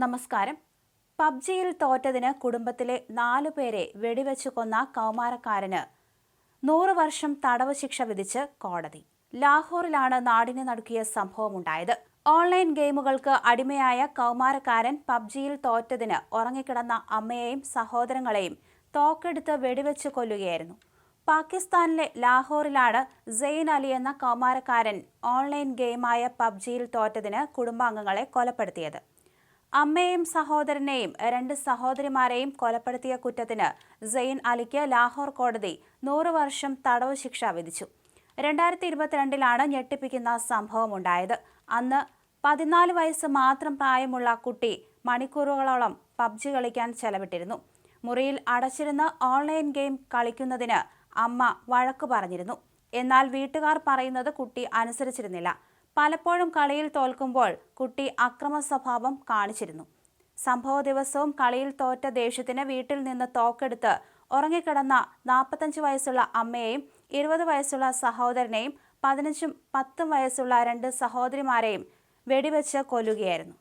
നമസ്കാരം. പബ്ജിയിൽ തോറ്റതിന് കുടുംബത്തിലെ നാലു പേരെ വെടിവെച്ചു കൊന്ന കൗമാരക്കാരന് നൂറ് വർഷം തടവ് ശിക്ഷ വിധിച്ച് കോടതി. ലാഹോറിലാണ് നാടിനെ നടുക്കിയ സംഭവമുണ്ടായത്. ഓൺലൈൻ ഗെയിമുകൾക്ക് അടിമയായ കൗമാരക്കാരൻ പബ്ജിയിൽ തോറ്റതിന് ഉറങ്ങിക്കിടന്ന അമ്മയെയും സഹോദരങ്ങളെയും തോക്കെടുത്ത് വെടിവെച്ച് കൊല്ലുകയായിരുന്നു. പാകിസ്ഥാനിലെ ലാഹോറിലാണ് സെയ്ൻ അലി എന്ന കൗമാരക്കാരൻ ഓൺലൈൻ ഗെയിമായ പബ്ജിയിൽ തോറ്റതിന് കുടുംബാംഗങ്ങളെ കൊലപ്പെടുത്തിയത്. അമ്മയെയും സഹോദരനെയും രണ്ട് സഹോദരിമാരെയും കൊലപ്പെടുത്തിയ കുറ്റത്തിന് സെയിൻ അലിക്ക് ലാഹോർ കോടതി നൂറ് വർഷം തടവ് ശിക്ഷ വിധിച്ചു. രണ്ടായിരത്തി ഇരുപത്തിരണ്ടിലാണ് ഞെട്ടിപ്പിക്കുന്ന സംഭവമുണ്ടായത് അന്ന് പതിനാല് വയസ്സ് മാത്രം പ്രായമുള്ള കുട്ടി മണിക്കൂറുകളോളം പബ്ജി കളിക്കാൻ ചെലവിട്ടിരുന്നു. മുറിയിൽ അടച്ചിരുന്ന് ഓൺലൈൻ ഗെയിം കളിക്കുന്നതിന് അമ്മ വഴക്കു പറഞ്ഞിരുന്നു. എന്നാൽ വീട്ടുകാർ പറയുന്നത് കുട്ടി അനുസരിച്ചിരുന്നില്ല. പലപ്പോഴും കളിയിൽ തോൽക്കുമ്പോൾ കുട്ടി അക്രമ സ്വഭാവം കാണിച്ചിരുന്നു. സംഭവ ദിവസവും കളിയിൽ തോറ്റ ദേഷ്യത്തിന് വീട്ടിൽ നിന്ന് തോക്കെടുത്ത് ഉറങ്ങിക്കിടന്ന നാൽപ്പത്തഞ്ച് വയസ്സുള്ള അമ്മയെയും ഇരുപത് വയസ്സുള്ള സഹോദരനെയും പതിനഞ്ചും പത്തും വയസ്സുള്ള രണ്ട് സഹോദരിമാരെയും വെടിവെച്ച് കൊല്ലുകയായിരുന്നു.